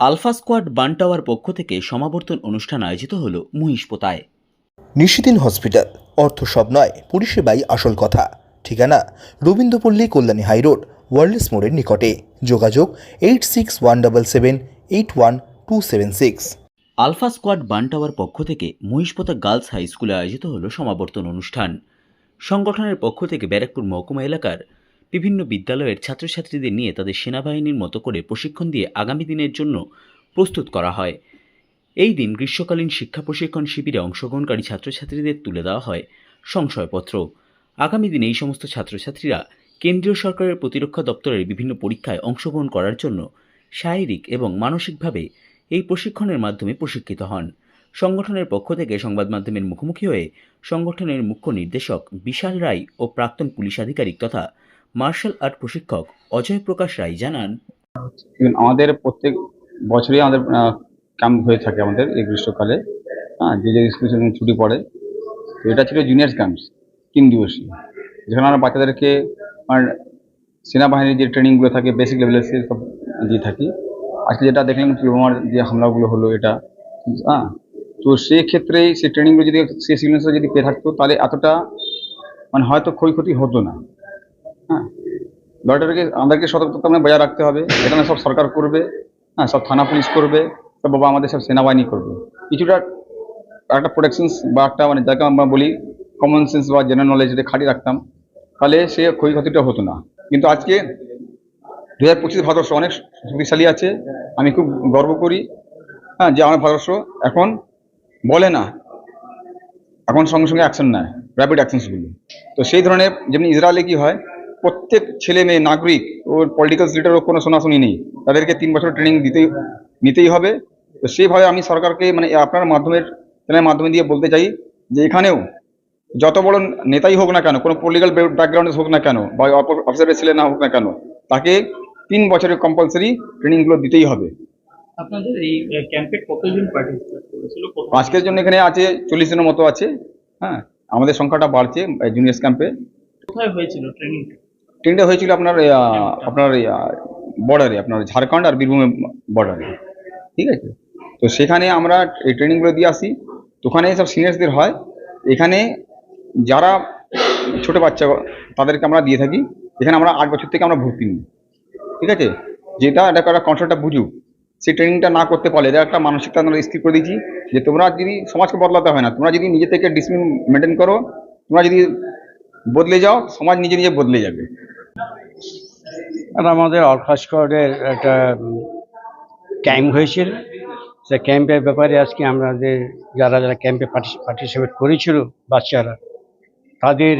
Alpha squad বান tower পক্ষ থেকে সমাবর্তন অনুষ্ঠান আয়োজিত হল মহিষপোতায় নিশিদিন হসপিটাল অর্থ সব নয় পরিষেবাই আসল কথা। ঠিকানা রবীন্দ্রপল্লী কল্যাণী হাইরোড ওয়ার্ল্ডস মোড়ের নিকটে। যোগাযোগ eight six one double seven eight one two seven six alpha squad বান টাওয়ার পক্ষ থেকে মহিষপোতা গার্লস হাই স্কুলে আয়োজিত হল সমাবর্তন অনুষ্ঠান। সংগঠনের পক্ষ থেকে ব্যারাকপুর মহকুমা এলাকার বিভিন্ন বিদ্যালয়ের ছাত্রছাত্রীদের নিয়ে তাদের সেনাবাহিনীর মতো করে প্রশিক্ষণ দিয়ে আগামী দিনের জন্য প্রস্তুত করা হয়। এই দিন গ্রীষ্মকালীন শিক্ষা প্রশিক্ষণ শিবিরে অংশগ্রহণকারী ছাত্রছাত্রীদের তুলে দেওয়া হয় সংশয়পত্র। আগামী দিনে এই সমস্ত ছাত্রছাত্রীরা কেন্দ্রীয় সরকারের প্রতিরক্ষা দপ্তরের বিভিন্ন পরীক্ষায় অংশগ্রহণ করার জন্য শারীরিক এবং মানসিকভাবে এই প্রশিক্ষণের মাধ্যমে প্রশিক্ষিত হন। সংগঠনের পক্ষ থেকে সংবাদ মাধ্যমের মুখোমুখি হয়ে সংগঠনের মুখ্য নির্দেশক বিশাল রায় ও প্রাক্তন পুলিশ আধিকারিক তথা মার্শাল আর্ট প্রশিক্ষক অজয় প্রকাশ রায় জানান আমাদের প্রত্যেক বছরই আমাদের ক্যাম্প হয়ে থাকে আমাদের এই গ্রীষ্মকালে। হ্যাঁ যে যে স্কুল ছুটি পড়ে, তো এটা ছিল জুনিয়র্স ক্যাম্পস তিন দিবসই। যেখানে আমরা বাচ্চাদেরকে, আর সেনাবাহিনীর যে ট্রেনিংগুলো থাকে বেসিক লেভেলের সব দিয়ে থাকি। আজকে যেটা দেখলেন পুলওয়ামার যে হামলাগুলো হলো এটা হ্যাঁ তো সেক্ষেত্রে সেই ট্রেনিংগুলো যদি সে সিগনেচার যদি পেয়ে থাকতো, তাহলে এতটা মানে হয়তো ক্ষয়ক্ষতি হতো না। ব্যাপারটাকে আমাদেরকে সতর্কতা মানে বজায় রাখতে হবে। এখানে সব সরকার করবে হ্যাঁ সব থানা পুলিশ করবে, সব বাবা আমাদের সব সেনাবাহিনী করবে। কিছুটা একটা প্রোটেকশনস বা একটা মানে যাকে আমরা বলি কমন সেন্স বা জেনারেল নলেজ যদি খাটিয়ে রাখতাম, তাহলে সে ক্ষয়ক্ষতিটা হতো না। কিন্তু আজকে দু হাজার পঁচিশ ভারতবর্ষ অনেক শক্তিশালী আছে, আমি খুব গর্ব করি হ্যাঁ যে আমার ভারতবর্ষ এখন বলে না, এখন সঙ্গে সঙ্গে অ্যাকশন নেয় র্যাপিড অ্যাকশনসগুলো তো সেই ধরনের যেমনি ইসরায়েলে কি হয় প্রত্যেক ছেলে মেয়ে নাগরিক ওর পলিটিক্যাল লিডারও কোনো শোনাশুনি নেই। তাদেরকে তিন বছর ট্রেনিং দিতেই নিতেই হবে। তো সেইভাবে আমি সরকারকে মানে আপনার মাধ্যমের চ্যানেলের মাধ্যমে দিয়ে বলতে চাই যে এখানেও যত বড় নেতাই হোক না কেন কোনো পলিটিক্যাল ব্যাকগ্রাউন্ডে হোক না কেন বা অফিসারের ছেলে না হোক না কেন তাকে তিন বছরের কম্পালসারি ট্রেনিংগুলো দিতেই হবে। আপনাদের এই ক্যাম্পে কতজন পার্টিসিপেট করেছিল? আজকের জন্য এখানে আছে চল্লিশ জনের মতো আছে হ্যাঁ। আমাদের সংখ্যাটা বাড়ছে জুনিয়র্স ক্যাম্পে কোথায় হয়েছিল ট্রেনিং ট্রেনটা হয়েছিল আপনার আপনার বর্ডারে আপনার ঝাড়খণ্ড আর বীরভূমের বর্ডারে ঠিক আছে? তো সেখানে আমরা এই ট্রেনিংগুলো দিয়ে আসি। তো ওখানে সব সিনিয়র্সদের হয়। এখানে যারা ছোট বাচ্চা তাদেরকে আমরা দিয়ে থাকি। এখানে আমরা আট বছর থেকে আমরা ভর্তি নিই। ঠিক আছে? যেটা এটা একটা কনসেপ্টটা বুঝুক সেই ট্রেনিংটা না করতে পারলে এটা একটা মানসিকতা আমরা স্থির করে দিয়েছি যে তোমরা যদি সমাজকে বদলাতে হয় না তোমরা যদি নিজে থেকে ডিসিপ্লিন মেনটেন করো তোমরা যদি বদলে যাও, সমাজ নিজে নিজে বদলে যাবে। আর আমাদের স্কোয়াডের একটা ক্যাম্প হয়েছিল। সে ক্যাম্পের ব্যাপারে আজকে আমাদের যারা যারা ক্যাম্পে পার্টিসিপেট করেছিল বাচ্চারা, তাদের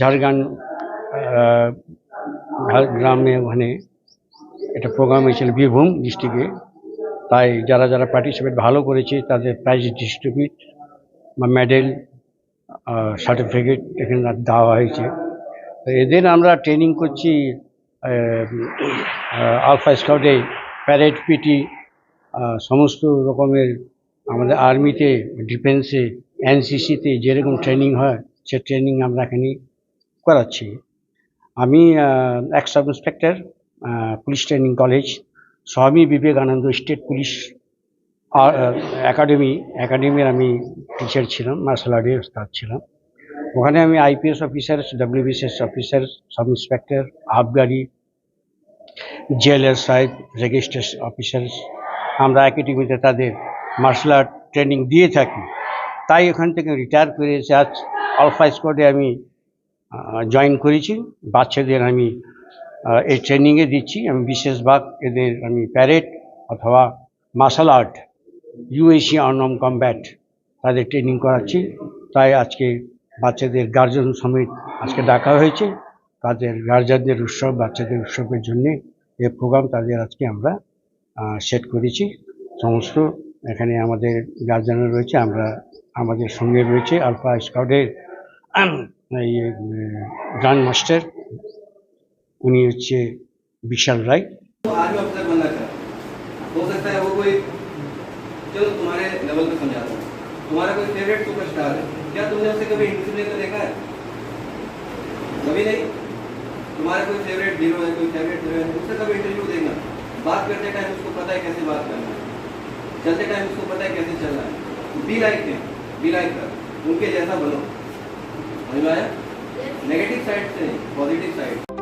ঝাড়গ্রাম ঝাড়গ্রামে ওখানে একটা প্রোগ্রাম হয়েছিল বীরভূম ডিস্ট্রিক্টে তাই যারা যারা পার্টিসিপেট ভালো করেছে, তাদের প্রাইজ ডিস্ট্রিবিউট বা মেডেল সার্টিফিকেট এখানে দেওয়া হয়েছে। এদের আমরা ট্রেনিং করছি আলফা স্কাউটে প্যারেড পিটি সমস্ত রকমের আমাদের আর্মিতে ডিফেন্সে এনসিসিতে যেরকম ট্রেনিং হয়, সে ট্রেনিং আমরা এখানে করাচ্ছি। আমি ex sub inspector police training college, Swami Vivekananda state police academy একাডেমির আমি টিচার ছিলাম মার্শাল আর্টের ওস্তাদ ছিলাম। ওখানে আমি IPS officer WBCS officer sub inspector আবগারি জেলার সাহেব রেজিস্ট্রেশন অফিসার আমরা একাডেমিতে তাদের মার্শাল আর্ট ট্রেনিং দিয়ে থাকি। তাই ওখান থেকে রিটায়ার করে এসে আজ আলফা স্কোয়াডে আমি জয়েন করেছি। বাচ্চাদের আমি এই ট্রেনিংয়ে দিচ্ছি। আমি বিশেষ ভাগ এদের আমি প্যারেড অথবা মার্শাল আর্ট ইউএসি আর্নম কমব্যাট তাদের ট্রেনিং করাচ্ছি। তাই আজকে বাচ্চাদের গার্জেন সমেত আজকে ডাকা হয়েছে। তাদের গার্জেনদের উৎসব, বাচ্চাদের উৎসবের জন্য এই প্রোগ্রাম তাদের আজকে আমরা সেট করেছি। সমস্ত এখানে আমাদের গার্জেনরা রয়েছে, আমরা আমাদের সঙ্গে রয়েছে আলফা স্কাউটের এই গ্র্যান্ড মাস্টার উনি হচ্ছে বিশাল রায়। चलो तुम्हारे लेवल पे समझाता हूँ। तुम्हारा कोई फेवरेट सुपरस्टार है? क्या तुमने उसे कभी इंटरव्यू लेकर देखा है? कभी नहीं? तुम्हारा कोई फेवरेट हीरो है कोई फेवरेट हीरो है उससे कभी इंटरव्यू देगा बात करते टाइम उसको पता है कैसे बात करना है। चलते टाइम उसको पता है कैसे चलना है। बी लाइक है बी लाइक कर उनके जैसा बनो। समझ में आया? नेगेटिव साइड से positive side